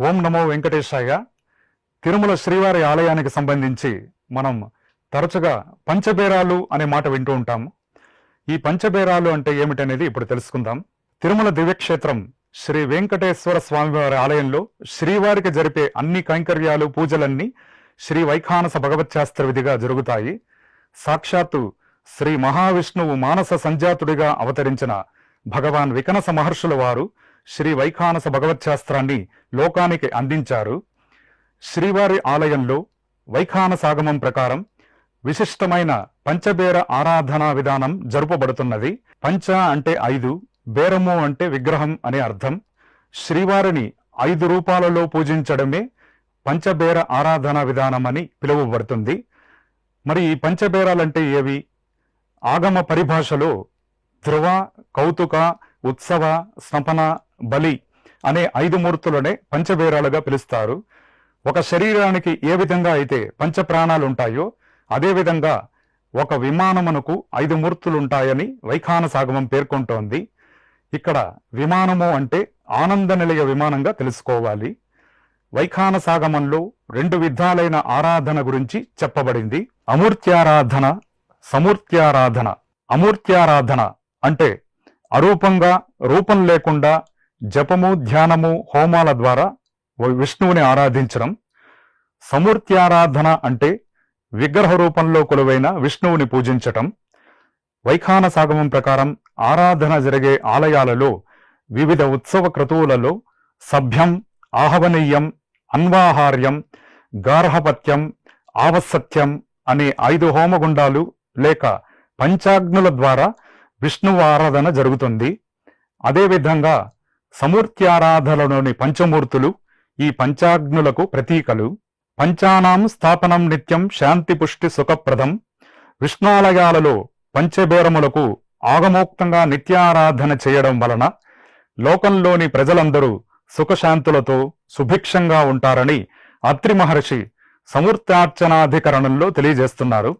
ఓం నమో వెంకటేశాయ. తిరుమల శ్రీవారి ఆలయానికి సంబంధించి మనం తరచుగా పంచబేరాలు అనే మాట వింటూ ఉంటాము. ఈ పంచబేరాలు అంటే ఏమిటనేది ఇప్పుడు తెలుసుకుందాం. తిరుమల దివ్యక్షేత్రం శ్రీ వెంకటేశ్వర స్వామివారి ఆలయంలో శ్రీవారికి జరిపే అన్ని కైంకర్యాలు పూజలన్నీ శ్రీ వైఖానస భగవత్ శాస్త్ర విధిగా జరుగుతాయి. సాక్షాత్తు శ్రీ మహావిష్ణువు మానస సంజాతుడిగా అవతరించిన భగవాన్ వికనస మహర్షుల వారు శ్రీ వైఖానస భగవత్ శాస్త్రాన్ని లోకానికి అందించారు. శ్రీవారి ఆలయంలో వైఖానసాగమం ప్రకారం విశిష్టమైన పంచబేర ఆరాధనా విధానం జరుపబడుతున్నది. పంచ అంటే ఐదు బేరము అంటే విగ్రహం అనే అర్థం. శ్రీవారిని ఐదు రూపాలలో పూజించడమే పంచబేర ఆరాధనా విధానం అని పిలువబడుతుంది. మరి ఈ పంచబేరాలంటే ఏవి? ఆగమ పరిభాషలో ధ్రువ కౌతుక ఉత్సవ స్నపన బలి అనే ఐదు మూర్తులనే పంచబేరాలుగా పిలుస్తారు. ఒక శరీరానికి ఏ విధంగా అయితే పంచ ప్రాణాలు ఉంటాయో అదేవిధంగా ఒక విమానమునకు ఐదు మూర్తులు ఉంటాయని వైఖాన సాగమం పేర్కొంటోంది. ఇక్కడ విమానము అంటే ఆనంద నిలయ విమానంగా తెలుసుకోవాలి. వైఖాన సాగమంలో రెండు విధాలైన ఆరాధన గురించి చెప్పబడింది. అమూర్త్యారాధన సమూర్త్యారాధన అమూర్త్యారాధన అంటే అరూపంగా రూపం లేకుండా జపము ధ్యానము హోమాల ద్వారా విష్ణువుని ఆరాధించడం సమూర్త్యారాధన అంటే విగ్రహ రూపంలో కొలువైన విష్ణువుని పూజించటం వైఖాన సాగమం ప్రకారం ఆరాధన జరిగే ఆలయాలలో వివిధ ఉత్సవ క్రతువులలో సభ్యం ఆహవనీయం అన్వాహార్యం గార్హపత్యం ఆవసత్యం అనే ఐదు హోమగుండాలు లేక పంచాగ్నుల ద్వారా విష్ణువు ఆరాధన జరుగుతుంది అదేవిధంగా సమూర్త్యారాధనలోని పంచమూర్తులు ఈ పంచాగ్నులకు ప్రతీకలు. పంచానాం స్థాపనం నిత్యం శాంతి పుష్టి సుఖప్రదం. విష్ణాలయాలలో పంచబేరములకు ఆగమోక్తంగా నిత్యారాధన చేయడం వలన లోకంలోని ప్రజలందరూ సుఖశాంతులతో సుభిక్షంగా ఉంటారని అత్రి మహర్షి సమూర్తార్చనాధికరణంలో తెలియజేస్తున్నారు.